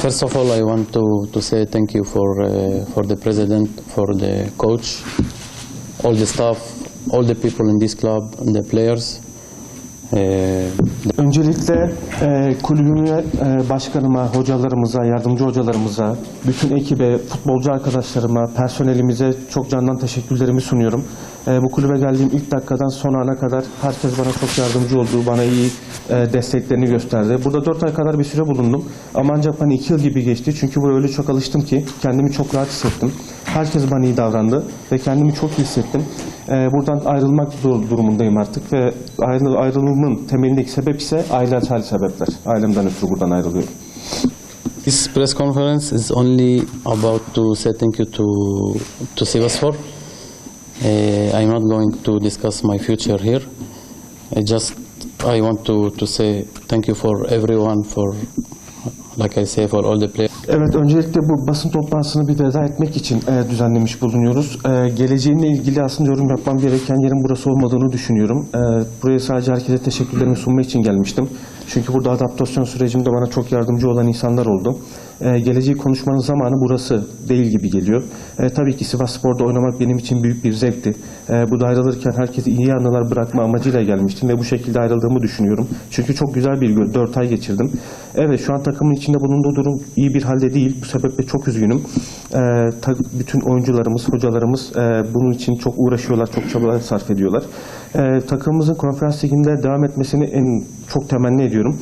First of all, I want to, to say thank you for uh, for the president, for the coach, all the staff, all the people in this club, and the players. Uh, Öncelikle e, kulübüme, e, başkanıma, hocalarımıza, yardımcı hocalarımıza, bütün ekibe, futbolcu arkadaşlarıma, personelimize çok candan teşekkürlerimi sunuyorum. E, bu kulübe geldiğim ilk dakikadan son ana kadar herkes bana çok yardımcı oldu, bana iyi e, desteklerini gösterdi. Burada 4 ay kadar bir süre bulundum ama ancak bana 2 yıl gibi geçti. Çünkü buraya öyle çok alıştım ki kendimi çok rahat hissettim. Herkes bana iyi davrandı ve kendimi çok iyi hissettim. E, buradan ayrılmak zor durumundayım artık ve ayrı, ayrılımın temelindeki sebep ise ailesel sebepler. Ailemden ötürü buradan ayrılıyorum. this press conference is only about to say thank you to to Sivasspor. Uh, I'm not going to discuss my future here. I just I want to, to say thank you for everyone for like I say for all the players. Evet, öncelikle bu basın toplantısını bir veda etmek için e, düzenlemiş bulunuyoruz. E, geleceğimle ilgili aslında yorum yapmam gereken yerin burası olmadığını düşünüyorum. E, buraya sadece herkese teşekkürlerimi sunmak için gelmiştim. Çünkü burada adaptasyon sürecimde bana çok yardımcı olan insanlar oldu. E, geleceği konuşmanın zamanı burası değil gibi geliyor. E, tabii ki Sivas Spor'da oynamak benim için büyük bir zevkti. E, bu da ayrılırken herkese iyi anılar bırakma amacıyla gelmiştim ve bu şekilde ayrıldığımı düşünüyorum. Çünkü çok güzel bir 4 ay geçirdim. Evet şu an takımın içinde bulunduğu durum iyi bir halde değil. Bu sebeple çok üzgünüm. E, ta- bütün oyuncularımız, hocalarımız e, bunun için çok uğraşıyorlar, çok çaba sarf ediyorlar. E, takımımızın konferans liginde devam etmesini en çok temenni ediyorum.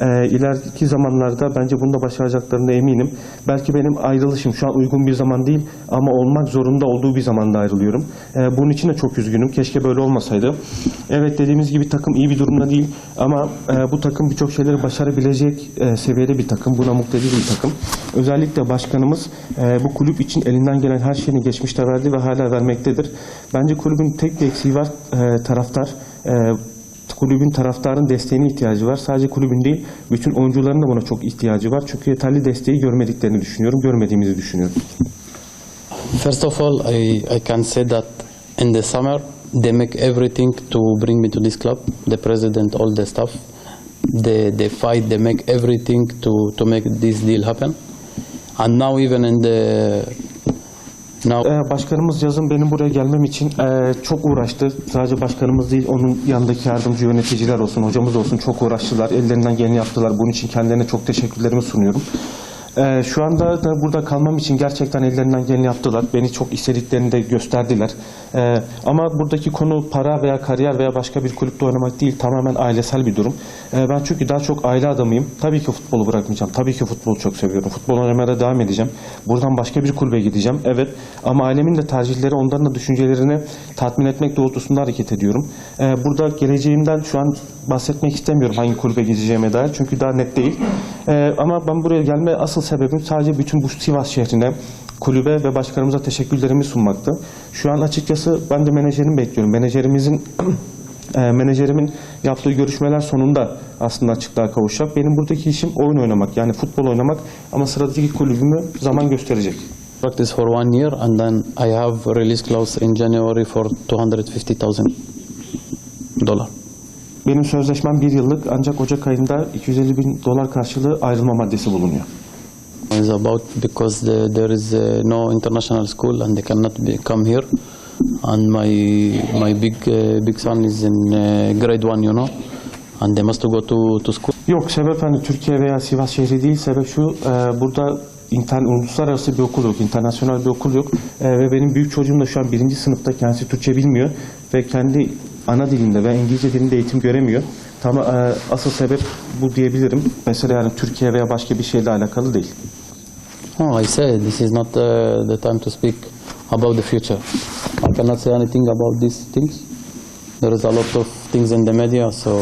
E, ileriki zamanlarda bence bunu da başaracaklarına eminim. Belki benim ayrılışım şu an uygun bir zaman değil ama olmak zorunda olduğu bir zamanda ayrılıyorum. E, bunun için de çok üzgünüm. Keşke böyle olmasaydı. Evet dediğimiz gibi takım iyi bir durumda değil ama e, bu takım birçok şeyleri başarabilecek e, seviyede bir takım. Buna muktedi bir takım. Özellikle başkanımız e, bu kulüp için elinden gelen her şeyini geçmişte verdi ve hala vermektedir. Bence kulübün tek bir eksiği var e, taraftar. E, kulübün taraftarın desteğine ihtiyacı var. Sadece kulübün değil, bütün oyuncuların da buna çok ihtiyacı var. Çünkü yeterli desteği görmediklerini düşünüyorum, görmediğimizi düşünüyorum. First of all, I, I can say that in the summer they make everything to bring me to this club. The president, all the staff, they, they fight, they make everything to, to make this deal happen. And now even in the Ee, başkanımız yazın benim buraya gelmem için e, çok uğraştı. Sadece başkanımız değil, onun yanındaki yardımcı yöneticiler olsun, hocamız olsun çok uğraştılar. Ellerinden geleni yaptılar. Bunun için kendilerine çok teşekkürlerimi sunuyorum. Ee, şu anda da burada kalmam için gerçekten ellerinden geleni yaptılar. Beni çok istediklerini de gösterdiler. Ee, ama buradaki konu para veya kariyer veya başka bir kulüpte oynamak değil. Tamamen ailesel bir durum. Ee, ben çünkü daha çok aile adamıyım. Tabii ki futbolu bırakmayacağım. Tabii ki futbolu çok seviyorum. Futbol oynamaya devam edeceğim. Buradan başka bir kulübe gideceğim. Evet. Ama ailemin de tercihleri, onların da düşüncelerini tatmin etmek doğrultusunda hareket ediyorum. Ee, burada geleceğimden şu an bahsetmek istemiyorum hangi kulübe gideceğime dair. Çünkü daha net değil. Ee, ama ben buraya gelme asıl sebebim sadece bütün bu Sivas şehrine, kulübe ve başkanımıza teşekkürlerimi sunmaktı. Şu an açıkçası ben de menajerimi bekliyorum. Menajerimizin e, menajerimin yaptığı görüşmeler sonunda aslında açıklığa kavuşacak. Benim buradaki işim oyun oynamak yani futbol oynamak ama sıradaki kulübümü zaman gösterecek. practice for one year and then I have release clause in January for 250,000 dollar. Benim sözleşmem bir yıllık ancak Ocak ayında 250 bin dolar karşılığı ayrılma maddesi bulunuyor. It's about because the, there is uh, no international school and they cannot be, come here. And my my big uh, big son is in uh, grade one, you know, and they must go to, to school. Yok sebep hani Türkiye veya Sivas şehri değil. Sebep şu e, burada internet, uluslararası bir okul yok, internasyonel bir okul yok. E, ve benim büyük çocuğum da şu an birinci sınıfta kendisi Türkçe bilmiyor ve kendi ana dilinde ve İngilizce dilinde eğitim göremiyor. Tam e, asıl sebep bu diyebilirim. Mesela yani Türkiye veya başka bir şeyle alakalı değil. Oh, I say this is not uh, the time to speak about the future. I cannot say anything about these things. There is a lot of things in the media, so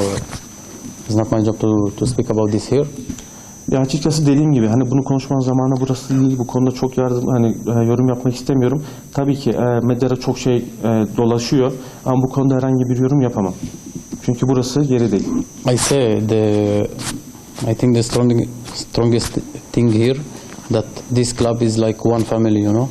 it's not my job to, to speak about this here. Ya açıkçası dediğim gibi hani bunu konuşmanın zamanı burası değil. Bu konuda çok yardım hani e, yorum yapmak istemiyorum. Tabii ki e, medyada çok şey e, dolaşıyor ama bu konuda herhangi bir yorum yapamam. Çünkü burası yeri değil. I say the I think the strong, strongest thing here that this club is like one family, you know.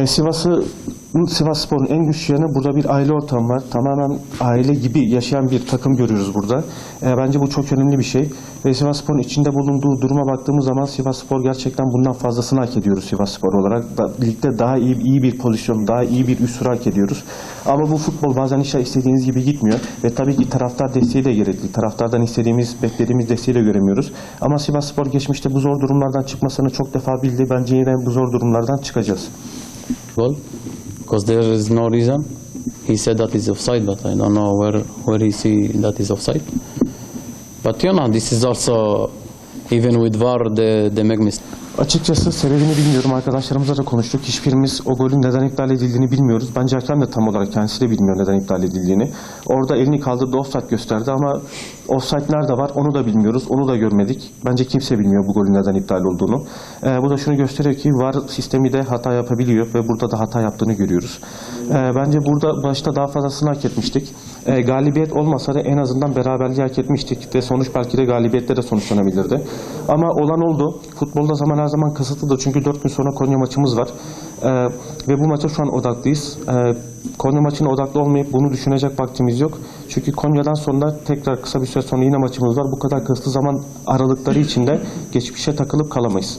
E, Sivas'ı Sivas Spor'un en güçlü yanı burada bir aile ortamı var. Tamamen aile gibi yaşayan bir takım görüyoruz burada. E, bence bu çok önemli bir şey. Ve Sivas Spor'un içinde bulunduğu duruma baktığımız zaman Sivas Spor gerçekten bundan fazlasını hak ediyoruz Sivas Spor olarak. Da, ligde daha iyi, iyi bir pozisyon, daha iyi bir sıra hak ediyoruz. Ama bu futbol bazen işte istediğiniz gibi gitmiyor. Ve tabii ki taraftar desteği de gerekli. Taraftardan istediğimiz, beklediğimiz desteği de göremiyoruz. Ama Sivas Spor geçmişte bu zor durumlardan çıkmasını çok defa bildi. Bence yine bu zor durumlardan çıkacağız. Goal because there is no reason. He said that is offside, but I don't know where where he see that is offside. But you know, this is also even with VAR they, they make mistakes. Açıkçası sebebini bilmiyorum. Arkadaşlarımızla da konuştuk. Hiçbirimiz o golün neden iptal edildiğini bilmiyoruz. Bence hakem de tam olarak kendisi de bilmiyor neden iptal edildiğini. Orada elini kaldırdı offside gösterdi ama offside nerede var onu da bilmiyoruz. Onu da görmedik. Bence kimse bilmiyor bu golün neden iptal olduğunu. Ee, bu da şunu gösteriyor ki VAR sistemi de hata yapabiliyor ve burada da hata yaptığını görüyoruz. Ee, bence burada başta daha fazlasını hak etmiştik. Ee, galibiyet olmasa da en azından beraberliği hak etmiştik ve sonuç belki de galibiyetle de sonuçlanabilirdi. Ama olan oldu. Futbolda zaman her zaman kısıtlıdır çünkü 4 gün sonra Konya maçımız var. Ee, ve bu maça şu an odaklıyız. Ee, Konya maçına odaklı olmayıp bunu düşünecek vaktimiz yok. Çünkü Konya'dan sonra tekrar kısa bir süre sonra yine maçımız var. Bu kadar kısıtlı zaman aralıkları içinde geçmişe takılıp kalamayız.